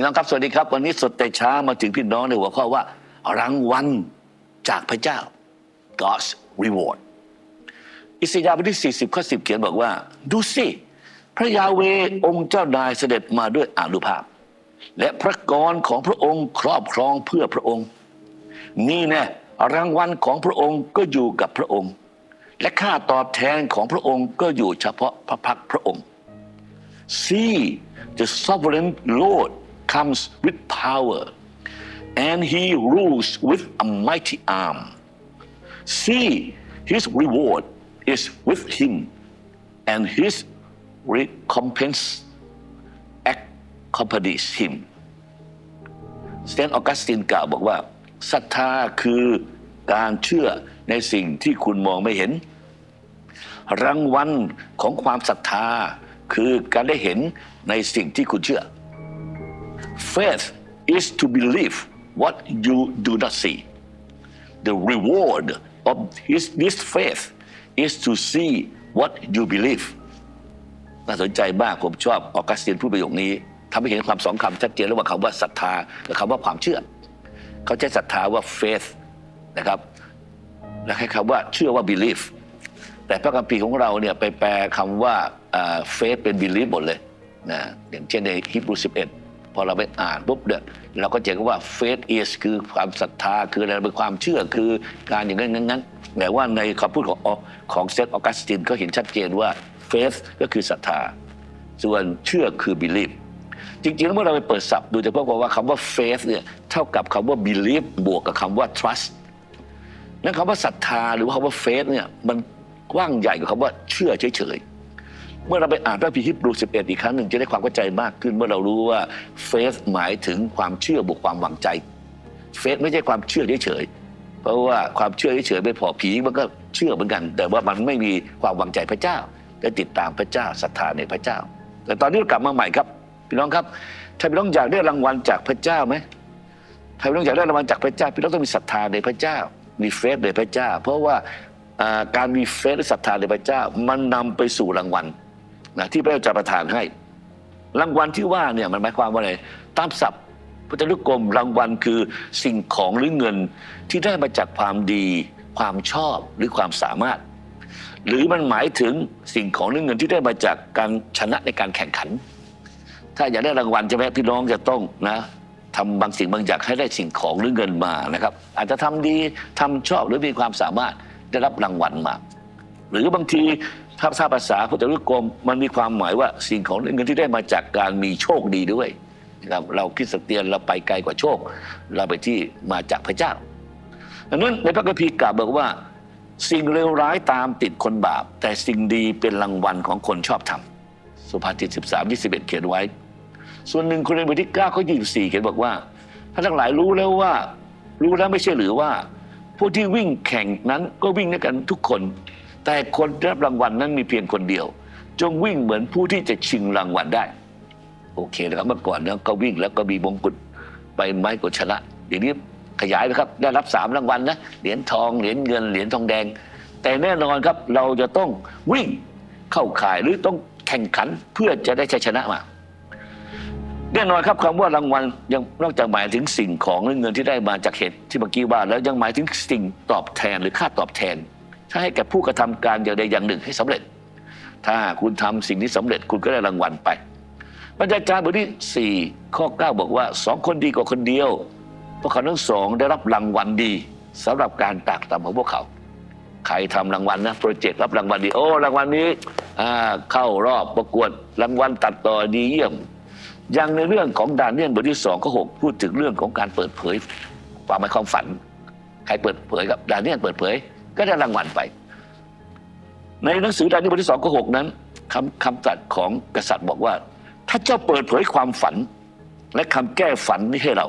พี่น้องครับสวัสดีครับ วันนี้สดแต่เช้ามาถึงพี่น้องในหัวข้อว่ารางวัลจากพระเจ้า God's reward อิสยาห์บทที่ 40 ข้อ 10 เขียนบอกว่า ดูสิพระยาเวองค์เจ้านายเสด็จมาด้วยอานุภาพ และพระกรของพระองค์ครอบครองเพื่อพระองค์ นี่แน่รางวัลของพระองค์ก็อยู่กับพระองค์ และค่าตอบแทนของพระองค์ก็อยู่เฉพาะพระพักพระองค์ See, the sovereign Lord comes with power, and he rules with a mighty arm. See, his reward is with him, and his recompense accompanies him. เซนต์ออกัสตินกล่าวบอกว่าศรัทธาคือการเชื่อในสิ่งที่คุณมองไม่เห็น รางวัลของความศรัทธาคือการได้เห็นในสิ่งที่คุณเชื่อ Faith is to believe what you do not see. The reward of his, this faith is to see what you believe. น่าสนใจมากผมชอบออกัสตินพูดประโยคนี้ทำให้เห็นความสองคำชัดเจนระหว่างคำว่าศรัทธาและคำว่าความเชื่อ เขาใช้ศรัทธาว่า faith นะครับและใช้คำว่าเชื่อว่า believe แต่พระคัมภีร์ของเราเนี่ยไปแปลคำว่าเฟสเป็น belief หมดเลยนะอย่างเช่นในฮิบรู11 อเราไปอ่านปุ๊บเนี่ยเราก็เจอว่า faith is คือความศรัทธาคืออะไรเป็นความเชื่อคือการอย่างนั้นนั้นแต่ว่าในคำพูดของของเซนต์ออกัสตินก็เห็นชัดเจนว่า faith ก็คือศรัทธา ส่วนเชื่อคือ belief จริงๆแล้วเมื่อเราไปเปิดศัพท์ดูจะพบว่าคำว่า faith เนี่ยเท่ากับคำว่า belief บวกกับคำว่า trust นั่นคำว่าศรัทธาหรือว่าคำว่า faith เนี่ยมันกว้างใหญ่กว่าคำว่าเชื่อเฉยๆ เมื่อเราไปอ่านพระพีฮิบรู11 อีกครั้งหนึ่งจะได้ความเข้าใจมากขึ้น เมื่อเรารู้ว่า faith หมายถึงความเชื่อบวกความหวังใจ faith ไม่ใช่ความเชื่อเฉยๆเพราะว่าความเชื่อเฉยๆไม่พอผีมันก็เชื่อเหมือนกัน แต่ว่ามันไม่มีความหวังใจพระเจ้าและติดตามพระเจ้าศรัทธาในพระเจ้า แต่ตอนนี้เรากลับมาใหม่ครับพี่น้องครับถ้าพี่น้องอยากได้รางวัลจากพระเจ้าไหมถ้าพี่น้องอยากได้รางวัลจากพระเจ้าพี่น้องต้องมีศรัทธาในพระเจ้า มีเฟซในพระเจ้า เพราะว่าอ่าการมีเฟซและศรัทธาในพระเจ้า มันนำไปสู่รางวัล นะที่พระเจ้าจะประทานให้ รางวัลที่ว่าเนี่ยมันหมายความว่าอะไรตามศัพท์พระเจ้าลูกกรมรางวัลคือสิ่งของหรือเงินที่ได้มาจากความดี ความชอบหรือความสามารถ หรือมันหมายถึงสิ่งของหรือเงินที่ได้มาจากการชนะในการแข่งขัน ถ้าอยากได้รางวัลใช่ไหมพี่น้องจะต้องนะทำบางสิ่งบางอย่างให้ได้สิ่งของหรือเงินมานะครับ อาจจะทำดีทำชอบหรือมีความสามารถได้รับรางวัลมา หรือบางที ถ้าทราบภาษาพุทธลูกกรมมันมีความหมายว่าสิ่งของเงินที่ได้มาจากการมีโชคดีด้วยนะครับเราคริดสเตียนเราไปไกลกว่าโชค เราไปที่มาจากพระเจ้าดังนั้นในพระคัมภีร์กล่าวบอกว่า สิ่งเลวร้ายตามติดคนบาป แต่สิ่งดีเป็นรางวัลของคนชอบธรรมสุภาษิต13 21 เขียนไว้ ส่วนหนึ่งคนในบทที่9ข้อ24 เขียนบอกว่าท่านทั้งหลายรู้แล้วว่า รู้แล้วไม่ใช่หรือว่า ผู้ที่วิ่งแข่งนั้นก็วิ่งด้วยกันทุกคน แต่คนรับรางวัลนั้นมีเพียงคนเดียว จงวิ่งเหมือนผู้ที่จะชิงรางวัลได้ โอเคนะครับเมื่อก่อนเนี่ยก็วิ่งแล้วก็มีมงกุฎใบไม้กดชนะเดี๋ยวนี้ขยายไปครับได้รับสามรางวัลนะเหรียญทองเหรียญเงินเหรียญทองแดง แต่แน่นอนครับเราจะต้องวิ่งเข้าข่ายหรือต้องแข่งขันเพื่อจะได้ชัยชนะมาแน่นอนครับคำว่ารางวัลยังนอกจากหมายถึงสิ่งของหรือเงินที่ได้มาจากเหตุที่เมื่อกี้ว่าแล้วยังหมายถึงสิ่งตอบแทนหรือค่าตอบแทน ถ้าให้แก่ผู้กระทำการอย่างใดอย่างหนึ่งให้สำเร็จ ถ้าคุณทำสิ่งนี้สำเร็จคุณก็ได้รางวัลไปบรรยากาศบทที่ 4 ข้อ 9 บอกว่าสองคนดีกว่าคนเดียวเพราะเขาทั้งสองได้รับรางวัลดีสำหรับการตากตำของพวกเขาใครทำรางวัลนะโปรเจกต์รับรางวัลดีโอ้รางวัลนี้เข้ารอบประกวดรางวัลตัดต่อดีเยี่ยม อย่างในเรื่องของดานเนียลบทที่สองข้อหกพูดถึงเรื่องของการเปิดเผยความหมายความฝัน ใครเปิดเผยครับดานเนียลเปิดเผย ก็ได้รางวัลไป ในหนังสือดานียลบทที่สองข้อหกนั้นคำคำตรัสของกษัตริย์บอกว่า ถ้าเจ้าเปิดเผยความฝัน และคำแก้ฝันนี้ให้เรา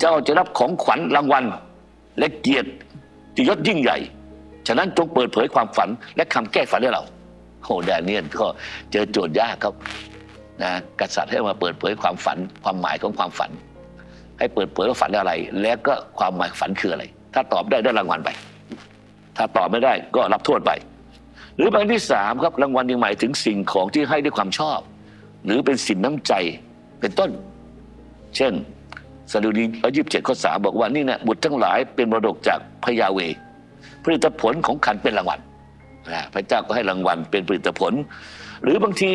เจ้าจะรับของขวัญรางวัล และเกียรติที่ยศยิ่งใหญ่ ฉะนั้นจงเปิดเผยความฝัน และคำแก้ฝันให้เราโอ้ดาเนียลก็เจอโจทย์ยากครับนะกษัตริย์ให้มาเปิดเผยความฝัน ความหมายของความฝัน ให้เปิดเผยว่าฝันอะไร แล้วก็ความหมายฝันคืออะไร ถ้าตอบได้ได้รางวัลไป ถ้าตอบไม่ได้ก็รับโทษไป หรือประการที่สามครับรางวัลยังหมายถึงสิ่งของที่ให้ด้วยความชอบ หรือเป็นสินน้ำใจเป็นต้น เช่นสดุดีร้อยยี่สิบเจ็ดข้อสามบอกว่านี่นะบุตรทั้งหลายเป็นมรดกจากพยาเวผลิตผลของขันเป็นรางวัลนะพระเจ้าก็ให้รางวัลเป็นผลิตผล หรือบางที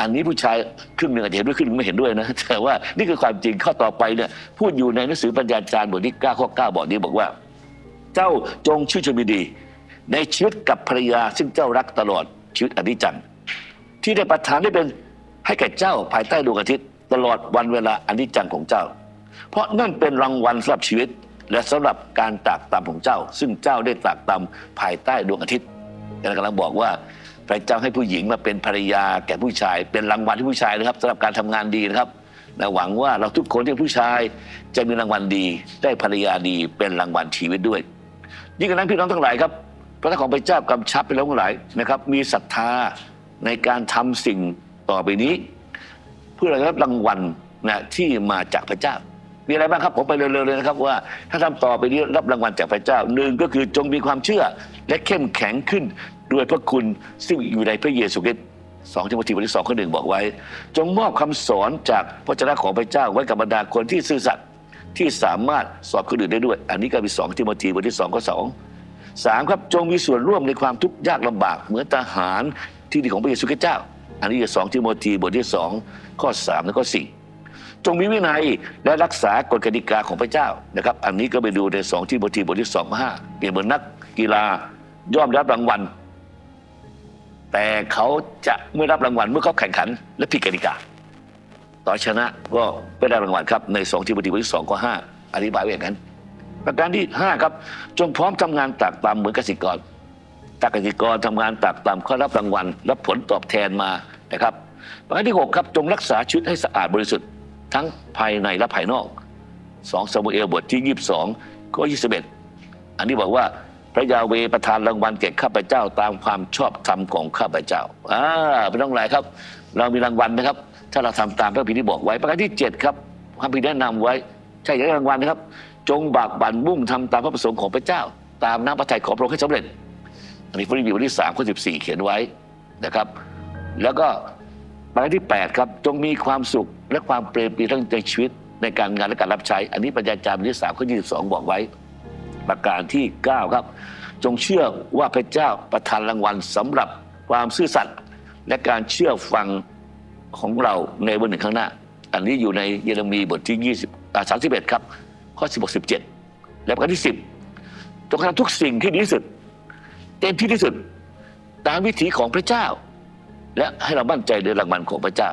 อันนี้ผู้ชายครึ่งหนึ่งอาจจะเห็นด้วยครึ่งหนึ่งไม่เห็นด้วยนะแต่ว่านี่คือความจริงข้อต่อไปเนี่ยพูดอยู่ในหนังสือปัญญาจารย์บทที่9ข้อ9บอกนี้บอกว่า เจ้าจงชื่นชมยินดี ในชีวิตกับภรรยาซึ่งเจ้ารักตลอดชีวิตอนิจจันที่ได้ประทานได้เป็นให้แก่เจ้าภายใต้ดวงอาทิตย์ ตลอดวันเวลาอนิจจันของเจ้า เพราะนั่นเป็นรางวัลสำหรับชีวิต และสำหรับการตากตามของเจ้า ซึ่งเจ้าได้ตากตามภายใต้ดวงอาทิตย์กำลังบอกว่าพระเจ้าให้ผู้หญิงมาเป็นภรรยาแก่ผู้ชาย เป็นรางวัลที่ผู้ชายนะครับสำหรับการทำงานดีนะครับและหวังว่าเราทุกคนที่ผู้ชายจะมีรางวัลดี ได้ภรรยาดีเป็นรางวัลชีวิตด้วย ยิ่งกว่านั้นพี่น้องทั้งหลายครับ พระทัยของพระเจ้ากำชับไปแล้วทั้งหลายนะครับ มีศรัทธาในการทำสิ่งต่อไปนี้ เพื่อรับรางวัลนะที่มาจากพระเจ้า มีอะไรบ้างครับผมไปเร็วๆเลยนะครับว่า ถ้าทำต่อไปนี้รับรางวัลจากพระเจ้าหนึ่งก็คือจงมีความเชื่อและเข้มแข็งขึ้นด้วยพระคุณซึ่งอยู่ในพระเยซูคริสต์สองทิโมธีบทที่สองข้อหนึ่งบอกไว้ จงมอบคำสอนจากพระเจ้าของพระเจ้าไว้กับบรรดาคนที่ซื่อสัตย์ ที่สามารถสอบคนอื่นได้ด้วย อันนี้ก็เป็นสองทิโมธีบทที่สองข้อสองสามครับจงมีส่วนร่วมในความทุกข์ยากลำบากเหมือนทหารที่ดีของพระเยซูคริสต์เจ้า อันนี้สองทิโมธีบทที่สองข้อสามและข้อสี่จงมีวินัยและรักษากฎกติกาของพระเจ้านะครับ อันนี้ก็ไปดูในสองที่บทที่บทที่สองห้าเปรียบเหมือนนักกีฬาย่อมรับรางวัล แต่เขาจะไม่รับรางวัลเมื่อเขาแข่งขันและผิดกติกา ต่อนชนะก็ไม่ได้รางวัลครับ ในสองที่บทที่บทที่สองข้อห้าอธิบายไว้อย่างนั้น ประการที่ห้าครับ จงพร้อมทำงานตากตามเหมือนกษตรกรตากเกษตรกรทำงานตากตามเขารับรางวัลรับผลตอบแทนมานะครับประการที่หกครับจงรักษาชีวิตให้สะอาดบริสุทธิ์ทั้งภายในและภายนอกสองซามูเอลบทที่ยี่สิบสองข้อยี่สิบเอ็ดอันนี้บอกว่าพระยาเวประทานรางวัลแก่ข้าพเจ้าตามความชอบธรรมของข้าพเจ้าอ่าเป็นต้องไรครับ เรามีรางวัลนะครับ ถ้าเราทำตามพระพิที่บอกไว้ ประการที่เจ็ดครับพระพิแนะนำไว้ใช่อยากได้รางวัลนะครับ จงบากบั่นมุ่งทำตามพระประสงค์ของพระเจ้า ตามน้ำพระทัยของพระองค์ให้สำเร็จอันนี้พระรีวิวบทที่สามข้อสิบสี่เขียนไว้นะครับ แล้วก็ประการที่ 8 ครับ จงมีความสุขและความเปรมปรีทั้งในชีวิตในการงานและการรับใช้ อันนี้ปัญญาจารย์บทที่สามข้อยี่สิบสองบอกไว้ ประการที่ 9 ครับ จงเชื่อว่าพระเจ้าประทานรางวัลสำหรับความซื่อสัตย์และการเชื่อฟัง ของเราในวันหนึ่งข้างหน้า อันนี้อยู่ในเยเรมีบทที่ 20อ่า31 ครับ ข้อ 16 17 และประการที่ 10จงทำทุกสิ่งที่ดีที่สุด เต็มที่ที่สุด ตามวิถีของพระเจ้า และให้เรามั่นใจในรางวัลของพระเจ้า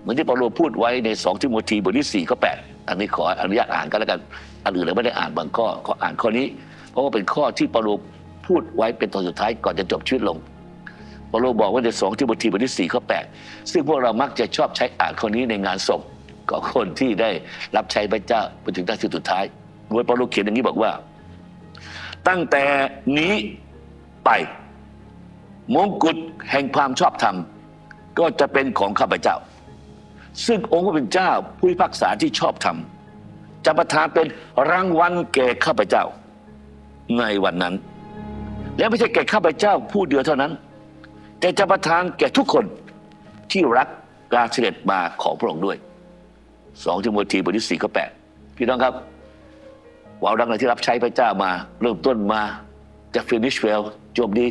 เหมือนที่เปาโลพูดไว้ใน2ทิโมธีบทที่4ข้อ8อันนี้ขออนุญาตอ่านกันแล้วกันอันอื่นเราไม่ได้อ่านบางข้อขออ่านข้อนี้ เพราะว่าเป็นข้อที่เปาโลพูดไว้เป็นตอนสุดท้ายก่อนจะจบชีวิตลง ปาโลบอกว่าใน2ทิโมธีบทที่4ข้อ8ซึ่งพวกเรามักจะชอบใช้อ่านข้อนี้ในงานศพของคนที่ได้รับใช้พระเจ้าไปถึงด้านสุดท้ายโดยเปาโลเขียนอย่างนี้บอกว่า ตั้งแต่นี้ไปมงกุฎแห่งความชอบธรรม ก็จะเป็นของข้าพเจ้า ซึ่งองค์พระเป็นเจ้าผู้พิพากษาที่ชอบธรรมจะประทานเป็นรางวัลแก่ข้าพเจ้าในวันนั้น และไม่ใช่แก่ข้าพเจ้าผู้เดียวเท่านั้น แต่จะประทานแก่ทุกคนที่รักการเสด็จมาของพระองค์ด้วยสองทิโมธีบทที่สี่ข้อแปดพี่น้องครับวาวดังในที่รับใช้พระเจ้ามา เริ่มต้นมาจะ finish well จบดี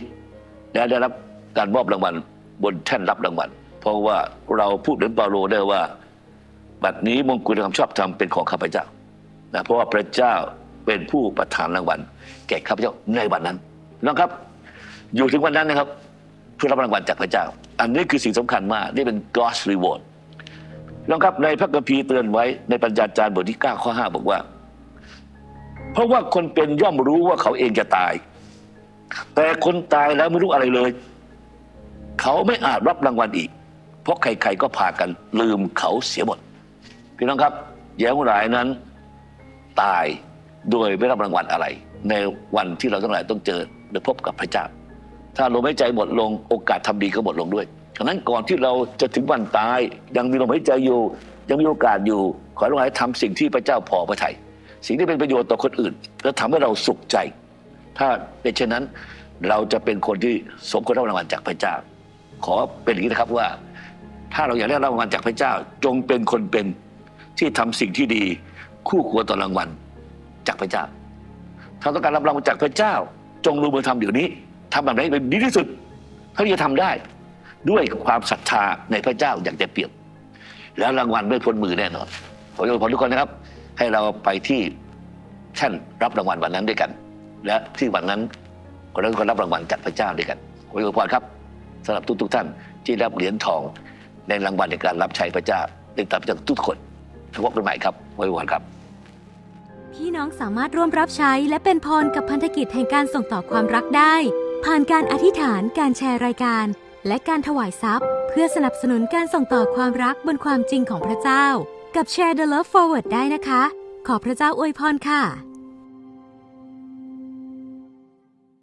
และได้รับการมอบรางวัลบนแท่นรับรางวัลเพราะว่าเราพูดถึงเปาโลได้ว่า บัดนี้มงกุฎแห่งความชอบธรรมเป็นของข้าพเจ้านะเพราะว่าพระเจ้าเป็นผู้ประทานรางวัลแก่ข้าพเจ้าในวันนั้นนะครับ อยู่ถึงวันนั้นนะครับ พื่อรับรางวัลจากพระเจ้า อันนี้คือสิ่งสำคัญมาก นี่เป็น God's reward นะครับในพระคัมภีร์เตือนไว้ในปัญญาจารย์บทที่ 9 ข้อ 5 บอกว่า เพราะว่าคนเป็นย่อมรู้ว่าเขาเองจะตาย แต่คนตายแล้วไม่รู้อะไรเลย เขาไม่อาจรับรางวัลอีก เพราะใครๆก็พากันลืมเขาเสียหมดพี่น้องครับแย้มหลายนั้น ตายโดยไม่รับรางวัลอะไร ในวันที่เราทั้งหลายต้องเจอหรือพบกับพระเจ้า ถ้าลมหายใจหมดลงโอกาสทำดีก็หมดลงด้วยฉะนั้นก่อนที่เราจะถึงวันตายยังมีลมหายใจอยู่ ยังมีโอกาสอยู่ ขอให้เราให้ทำสิ่งที่พระเจ้าพอพระทัยสิ่งที่เป็นประโยชน์ต่อคนอื่น และทำให้เราสุขใจ ถ้าเป็นเช่นนั้นเราจะเป็นคนที่สมควรรับรางวัลจากพระเจ้า ขอเป็นอย่างนี้นะครับว่า ถ้าเราอยากได้รางวัลจากพระเจ้า จงเป็นคนเป็นที่ทำสิ่งที่ดี คู่ควรต่อรางวัลจากพระเจ้า ถ้าต้องการรับรางวัลจากพระเจ้า จงลงมือทำเดี๋ยวนี้ ทำแบบไหนเป็นดีที่สุดเท่าที่จะทำได้ ด้วยความศรัทธาในพระเจ้าอย่างจะเปรียบแล้วรางวัลไม่พ้นมือแน่นอนผมจะขอทุกคนนะครับ ให้เราไปที่แท่านรับรางวัลวันนั้นด้วยกัน และที่วันนั้นก็ได้คนรับรางวัลจากพระเจ้าด้วยกันขออวยพรครับสำหรับทุกๆท่านที่รับเหรียญทองในรางวัลในการรับใช้พระเจ้าได้ตามจากทุกคนพบกันใหม่ครับขออวยพรครับพี่น้องสามารถร่วมรับใช้และเป็นพรกับพันธกิจแห่งการส่งต่อความรักได้ ผ่านการอธิษฐานการแชร์รายการ และการถวายทรัพย์ เพื่อสนับสนุนการส่งต่อความรักบนความจริงของพระเจ้า กับ Share the Love Forward ได้นะคะ ขอพระเจ้าอวยพรค่ะ